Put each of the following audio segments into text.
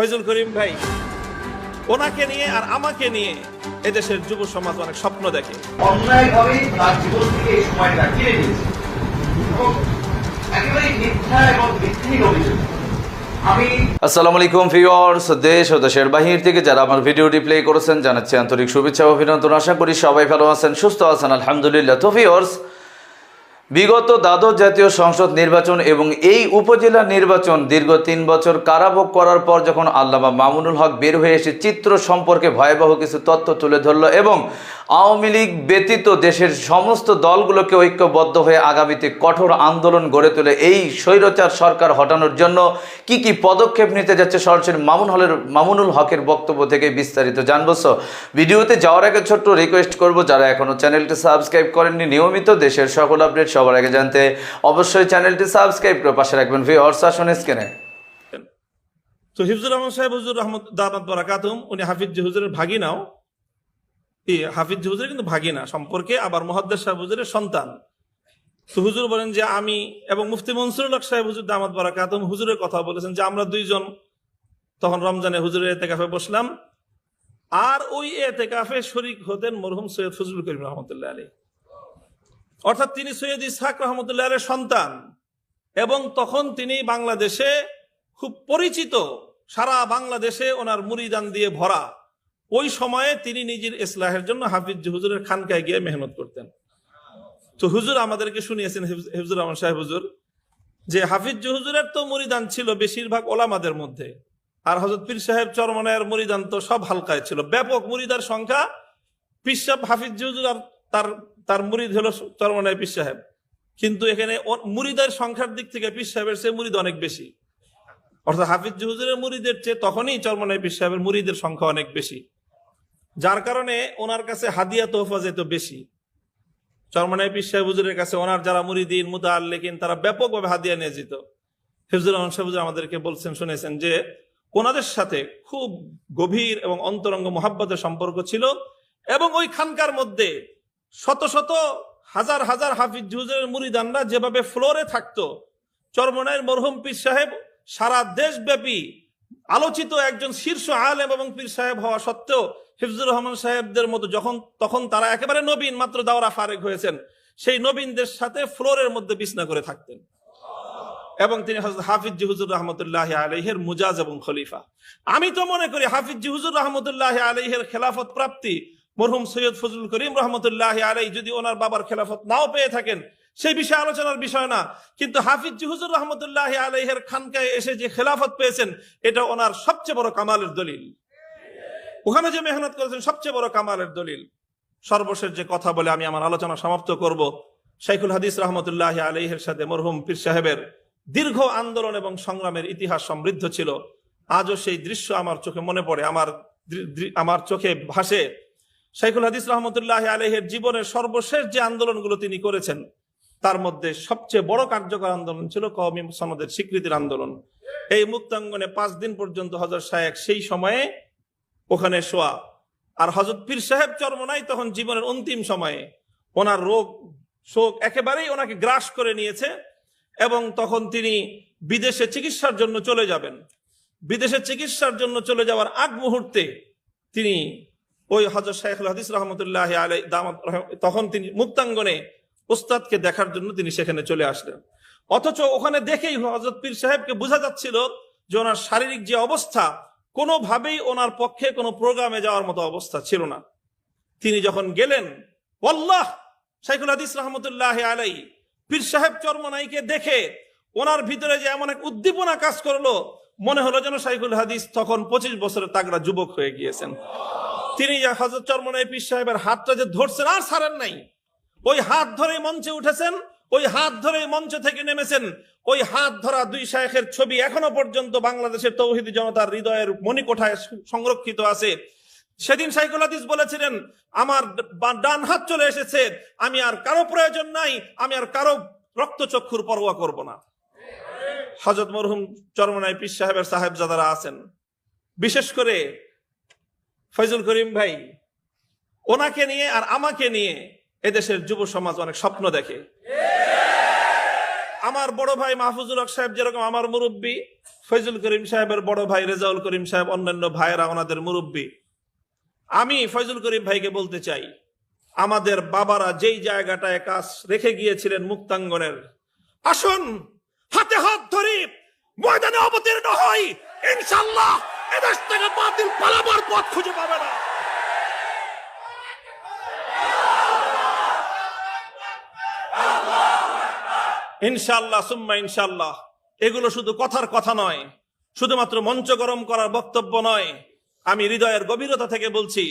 ফয়জুল করিম ভাই ওনাকে নিয়ে আর আমাকে নিয়ে এদেশের যুব সমাজ অনেক স্বপ্ন দেখে। অন্যায়ভাবেই তার জীবন থেকে এই সময়টা কেড়ে নিয়েছে। এবং মিথ্যা এবং ভিত্তিহীন অভিযোগ। আসসালামু আলাইকুম ভিউয়ার্স দেশ ও দেশের বাহির থেকে যারা আমার ভিডিওটি প্লে করেছেন জানাচ্ছি আন্তরিক শুভেচ্ছা অভিনন্দন। আশা করি সবাই ভালো আছেন সুস্থ আছেন আলহামদুলিল্লাহ। তো ভিউয়ার্স বিগত দ্বাদশ জাতীয় সংসদ নির্বাচন এবং এই উপজেলা নির্বাচন দীর্ঘ তিন বছর কারাভোগ করার পর যখন আল্লামা মামুনুল হক বের হয়ে এসে চিত্র সম্পর্কে ভয়াবহ কিছু তথ্য তুলে ধরল এবং আওয়ামী লীগ ব্যতীত দেশের সমস্ত দলগুলোকে ঐক্যবদ্ধ হয়ে আগামীতে কঠোর আন্দোলন গড়ে তোলে। এই স্বৈরচার সরকার হটানোর জন্য কি কি পদক্ষেপ নিতে যাচ্ছে সরাসরি মামুন হলের মামুনুল হকের বক্তব্য থেকে বিস্তারিত জানব। সো ভিডিওতে যাওয়ার আগে ছোট্ট রিকোয়েস্ট করব, যারা এখনও চ্যানেলটি সাবস্ক্রাইব করেননি, নিয়মিত দেশের সকল আপডেট সবার আগে জানতে অবশ্যই চ্যানেলটি সাবস্ক্রাইব করে পাশে রাখবেন। ভি অর্সাসন স্ক্রিনে তো হিফজুর রহমান সাহেব, হুজুর রহমত, দামাত বরাকাতুম, উনি হাফিজ হুজুরের ভাগিনাও হাফিজ হুজুরের কিন্তু ভাগিনা সম্পর্কে আবার মহাদ্দেশ সাহেব হুজুরের সন্তান। তো হুজুর বলেন যে, আমি এবং মুফতি মনসুরুল হক সাহেব হুজুর দামাত বরাকাতুম হুজুরের কথা বলেছেন যে, আমরা দুইজন তখন রমজানে হুজুরের এতেকাফে বসলাম। আর ওই এতেকাফে শরিক হতেন মরহুম সৈয়দ ফজলুল করিম রহমতুল্লাহ আলী অর্থাৎ তিনি সৈয়দ ইসহাক রহমতুল্লাহ আলের সন্তান। এবং তখন তিনি বাংলাদেশে খুব পরিচিত সারা বাংলাদেশে ওনার মুরিদান দিয়ে ভরা। ওই সময়ে তিনি নিজের ইসলাহের জন্য হাফিজ হুজুরের খানকায় গিয়ে মেহনত করতেন। তো হুজুর আমাদেরকে শুনিয়েছেন হিফজ- হিফজুর রহমান সাহেব হুজুর, যে হাফিজ হুজুরের তো মরিদান ছিল বেশিরভাগ ওলামাদের মধ্যে, আর হজরত পীর সাহেব চরমনায়ের মরিদান তো সব হালকায় ছিল। ব্যাপক মুরিদার সংখ্যা পীর সাহেব, হাফিজ হুজুর আর তার তার মুরিদ হলো চরমনায় পীর সাহেব। কিন্তু এখানে মুরিদের সংখ্যার দিক থেকে পীর সাহেবের চেয়ে মুরিদ অনেক বেশি। অর্থাৎ হাফিজ হুজুরের মুরিদের চেয়ে তখনই চরমনায় পীর সাহেবের মুরিদের সংখ্যা অনেক বেশি। যার কারণে ওনার কাছে হাদিয়া তোহফা যেত বেশি। চরমনায় পীর সাহেব হুজুরের কাছে ওনার যারা মুরিদিন মুদা লেকিন তারা ব্যাপকভাবে হাদিয়া নিয়ে যেত। হিফজুর রহমান সাহেব আমাদেরকে বলছেন, শুনেছেন যে ওনাদের সাথে খুব গভীর এবং অন্তরঙ্গ মোহাব্বতের সম্পর্ক ছিল এবং ওই খানকার মধ্যে শত শত হাজার হাজার হাফিজ হুজুরের মুরিদানরা যেভাবে ফ্লোরে থাকতো চরমনায়ের মরহুম পীর সাহেব সারা দেশব্যাপী আলোচিত একজন শীর্ষ আলেম এবং পীর সাহেব হওয়া সত্ত্বেও হিফজুর রহমান সাহেবদের মতো যখন, তখন তারা একেবারে নবীন, মাত্র দাওরা ফারেক হয়েছেন, সেই নবীনদের সাথে ফ্লোরের মধ্যে বিছনা করে থাকতেন। এবং তিনি হাফিজ হুজুর রহমতুল্লাহ আলহের মুজাজ এবং খলিফা। আমি তো মনে করি হাফিজ হুজুর রহমতুল্লাহ আলহের খেলাফত প্রাপ্তি, মরহুম সৈয়দ ফজলুল করিম রহমতুল্লাহ আলাই যদি ওনার বাবার খেলাফত নাও পেয়ে থাকেন, সেই বিষয়ে আলোচনার বিষয় না। কিন্তু হাফিজ হুজুর রহমতুল্লাহ আলহের খানকায় এসে যে খেলাফত পেয়েছেন, এটা ওনার সবচেয়ে বড় কামালের দলিল। ওখানে যে মেহনত করেছেন, সবচেয়ে বড় কামালের দলিল। সর্বশেষ যে কথা বলে আমি আমার আলোচনা সমাপ্ত করব, শাইখুল হাদিস রহমতুল্লাহ আলহের সাথে মরহুম পীর সাহেবের দীর্ঘ আন্দোলন এবং সংগ্রামের ইতিহাস সমৃদ্ধ ছিল। আজও সেই দৃশ্য আমার চোখে মনে পড়ে, আমার আমার চোখে ভাসে। শাইখুল হাদিস রহমতুল্লাহ আলহের জীবনের সর্বশেষ যে আন্দোলনগুলো তিনি করেছেন, তার মধ্যে সবচেয়ে বড় কার্যকর আন্দোলন ছিল কওমি সনদের স্বীকৃতির আন্দোলন। এই মুক্তাঙ্গনে পাঁচ দিন পর্যন্ত হজরত শায়েক সেই সময়ে ওখানে শোয়া। আর হজরত পীর সাহেব চরমনাই তখন জীবনের অন্তিম সময়ে ওনার রোগ, শোক একেবারেই ওনাকে গ্রাস করে নিয়েছে এবং তখন তিনি বিদেশে চিকিৎসার জন্য চলে যাবেন। বিদেশে চিকিৎসার জন্য চলে যাওয়ার আগ মুহূর্তে তিনি ওই হজরত শাইখুল হাদিস রহমতুল্লাহ আলাই দামাত তখন তিনি মুক্তাঙ্গনে উস্তাদকে দেখার জন্য তিনি সেখানে চলে আসলেন। অথচ ওখানে দেখেই হজরত পীর সাহেবকে বোঝা যাচ্ছিল যে ওনার শারীরিক যে অবস্থা কোনোভাবেই ওনার পক্ষে কোনো প্রোগ্রামে যাওয়ার মতো অবস্থা ছিল না। তিনি যখন গেলেন, ওয়াল্লাহ, শাইখুল হাদিস রহমতুল্লাহ আলাই পীর সাহেব চরমনাইকে দেখে ওনার ভিতরে যে এমন এক উদ্দীপনা কাজ করল, মনে হলো যেন শাইখুল হাদিস তখন পঁচিশ বছরের তাগড়া যুবক হয়ে গিয়েছেন। তিনি হজরত চরমনাই পীর সাহেবের হাতটা যে ধরছেন আর ছাড়েন নাই ওই হাত ধরে মঞ্চে উঠেছেন, ওই হাত ধরে মঞ্চ থেকে নেমেছেন, ওই হাত ধরা দুই শায়েখের ছবি এখনও পর্যন্ত বাংলাদেশের তৌহিদি জনতার হৃদয়ের মণিকোঠায় সংরক্ষিত আছে। সেদিন সাইকুল হাদিস বলেছিলেন, আমার ডান হাত চলে এসেছে, আমি আর কারও প্রয়োজন নাই, আমি আর কারও রক্তচক্ষুর পরোয়া করব না। হজরত মরহুম চরমনাই পীর সাহেবের সাহেব সাহেবজাদারা আছেন। বিশেষ করে ফয়জুল করিম ভাই, ওনাকে নিয়ে আর আমাকে নিয়ে এদেশের যুব সমাজ অনেক স্বপ্ন দেখে। আমার বড় ভাই মাহফুজুল হক সাহেব যেরকম আমার মুরব্বী ফৈজুল করিম সাহেবের বড় ভাই রেজাউল করিম সাহেব, অন্যান্য ভাইয়েরা ওনাদের মুরব্বী। আমি ফয়জুল করিম ভাইকে বলতে চাই, আমাদের বাবারা যেই জায়গাটায় কাজ রেখে গিয়েছিলেন মুক্তাঙ্গনের, আসুন, হাতে হাত ধরি ময়দানে অবতীর্ণ হই। ইনশাল্লাহ এদেশ থেকে বাতিল পালাবার পথ খুঁজে পাবে না। ইনশাল্লাহ সুম্মা ইনশাল্লাহ এগুলো শুধু কথার কথা নয়, শুধুমাত্র মঞ্চ গরম করার বক্তব্য নয়। আমি হৃদয়ের গভীরতা থেকে বলছি,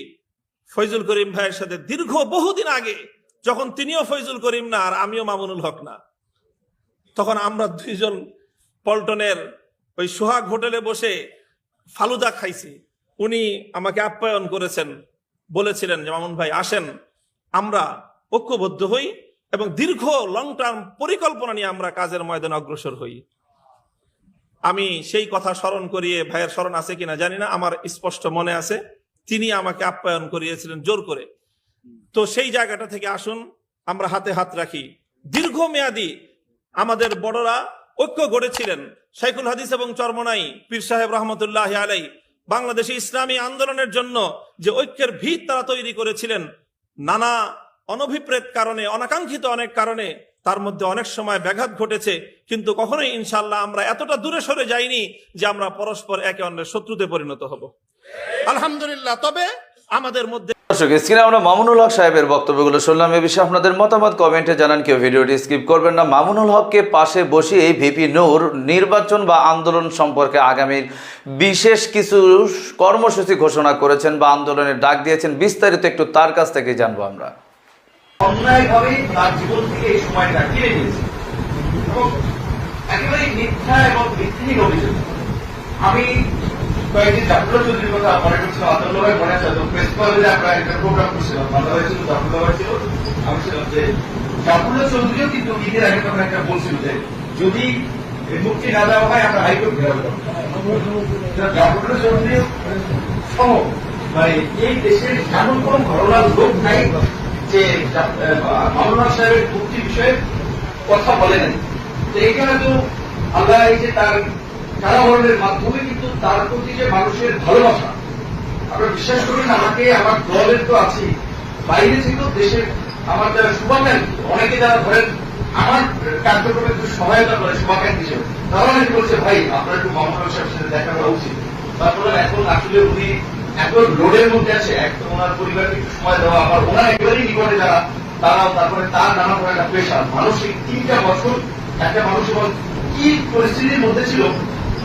ফৈজুল করিম ভাইয়ের সাথে দীর্ঘ বহুদিন আগে, যখন তিনিও ফৈজুল করিম না, আর আমিও মামুনুল হক না, তখন আমরা দুইজন পল্টনের ওই সোহাগ হোটেলে বসে ফালুদা খাইছি। উনি আমাকে আপ্যায়ন করেছেন, বলেছিলেন যে, মামুন ভাই, আসেন, আমরা ঐক্যবদ্ধ হই এবং দীর্ঘ লং টার্ম পরিকল্পনা নিয়ে আমরা কাজের ময়দানে অগ্রসর হই। আমি সেই কথা স্মরণ করিয়ে ভাইয়ের স্মরণ আছে কিনা জানি না, আমার স্পষ্ট মনে আছে। তিনি আমাকে আপ্যায়ন করিয়েছিলেন জোর করে। তো সেই জায়গাটা থেকে আসুন, আমরা হাতে হাত রাখি। দীর্ঘমেয়াদী আমাদের বড়রা ঐক্য গড়েছিলেন। শাইখুল হাদিস এবং চরমনাই, পীর সাহেব রহমতুল্লাহ আলাই বাংলাদেশে ইসলামী আন্দোলনের জন্য যে ঐক্যের ভিত তারা তৈরি করেছিলেন, নানা অনভিপ্রেত কারণে, অনাকাঙ্ক্ষিত অনেক কারণে তার মধ্যে অনেক সময় ব্যাঘাত ঘটেছে। কিন্তু কখনোই ইনশাল্লাহ আমরা এতটা দূরে সরে যাইনি যে আমরা পরস্পর একে অন্যের শত্রুতে পরিণত হব। আলহামদুলিল্লাহ, তবে আমাদের মধ্যে মামুনুল আপনাদের মতামত জানান। কেউ ভিডিওটি স্কিপ করবেন না। মামুনুল হককে পাশে ভিপি নূর নির্বাচন বা আন্দোলন সম্পর্কে বিশেষ কিছু কর্মসূচি ঘোষণা করেছেন বা আন্দোলনের ডাক দিয়েছেন, বিস্তারিত একটু তার কাছ থেকে জানব আমরা। অন্যায়ভাবে তার জীবন থেকে এই সময়টা কেড়ে নিয়েছে। এবং মিথ্যা এবং ভিত্তিহীন অভিযোগ। আমি কয়েকদিন জাফর চৌধুরীর কথা মনে করছিলাম আতঙ্ক ভাই মনে আছে প্রেস ক্লাবে আমরা একটা প্রোগ্রাম করছিলাম ভালো হয়েছিল জাফর ভাই ছিল, আমি ছিলাম যে জাফর চৌধুরীও কিন্তু ঈদের আগে তখন একটা বলছিল যে যদি মুক্তি না দেওয়া হয়, আমরা হাইকোর্ট ঘেরাও করব জাফর চৌধুরী সহ মানে এই দেশের এমন কোন ঘটনার লোক নাই যে মামুনা সাহেবের মুক্তি বিষয়ে কথা বলে নাই তো এখানে তো আল্লাহ এই যে তার কারাবরণের মাধ্যমে কিন্তু তার প্রতি যে মানুষের ভালোবাসা, আপনারা বিশ্বাস করবেন আমাকে, আমার দলের তো আছি, বাইরে থেকেও দেশের আমার যারা শুভাকাঙ্ক্ষী অনেকে যারা ধরেন আমার কার্যক্রমে একটু সহায়তা করে শুভাকাঙ্ক্ষী হিসেবে, তারা অনেকে বলছে, ভাই, আপনার একটু মামুনা সাহেবের সাথে দেখা করা উচিত। তারপরে এখন আসলে উনি এত লোডের মধ্যে আছে, একদম ওনার পরিবারকে সময় দেওয়া। আবার ওনার একেবারেই নিকটে যারা, তারাও তারপরে তার নানা ধরনের একটা পেশা মানসিক তিনটা বছর, একটা মানুষ এবং কি পরিস্থিতির মধ্যে ছিল,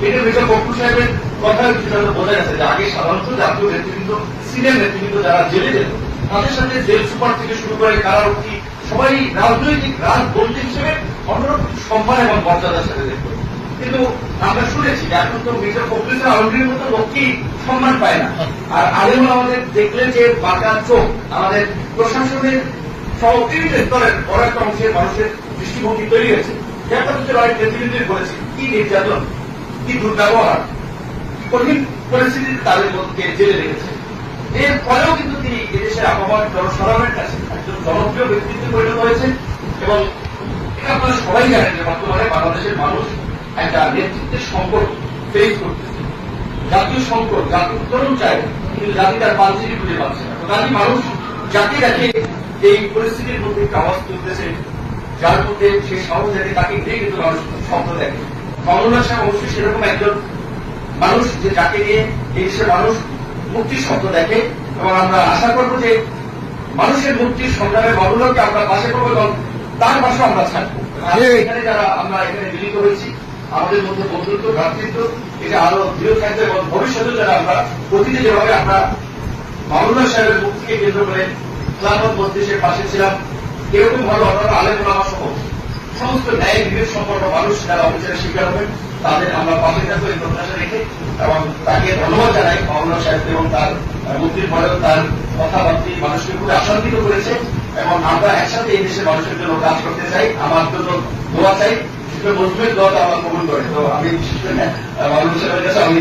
এটা মির্জা বক্কু সাহেবের কথা কিছুটা হয়তো বোঝা গেছে যে আগে সাধারণত জাতীয় নেতৃবৃন্দ, সিনিয়র নেতৃবৃন্দ যারা জেলে যেত, তাদের সাথে জেল সুপার থেকে শুরু করে কারারক্ষী সবাই রাজনৈতিক রাজবন্দী হিসেবে অন্যরকম সম্মান এবং মর্যাদার সাথে দেখত। কিন্তু আমরা শুনেছি এখন তো মির্জা ফখরুল আলমগীর মতো লোকই সম্মান পায় না। আর আলেম আমাদের দেখলেন যে বাঁকা চোখ, আমাদের প্রশাসনের সহ স্তরের বড় একটা অংশের মানুষের দৃষ্টিভঙ্গি তৈরি হয়েছে। একটা হচ্ছে অনেক নেতৃবৃন্দের বলেছি কি নির্যাতন, কি দুর্ব্যবহার, কঠিন পরিস্থিতিতে তাদের মধ্যে জেলে রেখেছে এর ফলেও কিন্তু তিনি এদেশের আবহাওয়ার জনসাধারণের কাছে একজন জনপ্রিয় ব্যক্তিত্বে পরিণত হয়েছে এবং এটা আপনারা সবাই জানেন যে বর্তমানে বাংলাদেশের মানুষ একটা নেতৃত্বের সংকট ফেস করতেছে। জাতীয় সংকট জাতি উত্তরণ চায় কিন্তু জাতি তার পাঞ্চিটি খুঁজে পাচ্ছে না। তো কাজে মানুষ যাকে দেখে এই পরিস্থিতির মধ্যে একটা আওয়াজ তুলতেছে যার মধ্যে সে সাহস দেখে তাকে নিয়ে কিন্তু মানুষ স্বপ্ন দেখে। মামুনা সাহেব অবশ্যই সেরকম একজন মানুষ যে যাকে নিয়ে এই দেশের মানুষ মুক্তির স্বপ্ন দেখে। এবং আমরা আশা করব যে মানুষের মুক্তির সংগ্রামে মামুনাকে আমরা পাশে করব এবং তার পাশে আমরা থাকব। এখানে যারা আমরা এখানে মিলিত হয়েছি আমাদের মধ্যে বন্ধুত্ব, ভ্রাতৃত্ব, এটা আরও দৃঢ় থাকবে এবং ভবিষ্যতে যারা আমরা অতীতে যেভাবে আমরা মামুনা সাহেবের মুক্তিকে কেন্দ্র করে ক্লাবত মধ্যে পাশে ছিলাম এরকম ভালো অন্যান্য আলেম ওলামা সহ সমস্ত ন্যায় বিবেক সম্পন্ন মানুষ যারা অফিসের শিকার হবেন, তাদের আমরা পাশে থাকব এই প্রত্যাশা রেখে এবং তাকে ধন্যবাদ জানাই মামুনা সাহেব এবং তার মুক্তির পরেও তার কথাবার্তি মানুষকে খুব আশান্বিত করেছে এবং আমরা একসাথে এই দেশের মানুষের জন্য কাজ করতে চাই। আমার জন্য দোয়া চাই। মজবুত আমার কবুল করে তো আমি সাহেবের কাছে আমি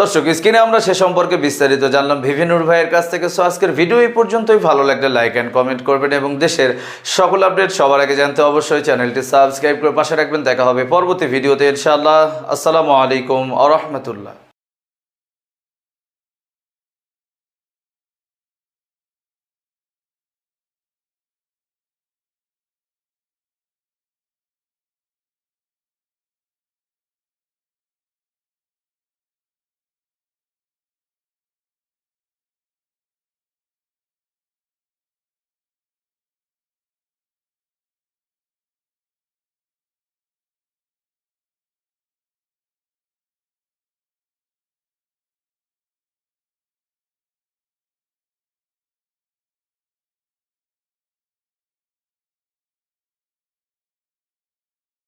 দর্শক, স্ক্রিনে আমরা সে সম্পর্কে বিস্তারিত জানলাম। বিভিন্নুর ভাইয়ের কাছ থেকে। সো আজকের ভিডিও এই পর্যন্তই। ভালো লাগলে লাইক অ্যান্ড কমেন্ট করবেন এবং দেশের সকল আপডেট সবার আগে জানতে অবশ্যই চ্যানেলটি সাবস্ক্রাইব করে পাশে রাখবেন। দেখা হবে পরবর্তী ভিডিওতে ইনশাআল্লাহ। আসসালামু আলাইকুম আ রহমতুল্লাহ।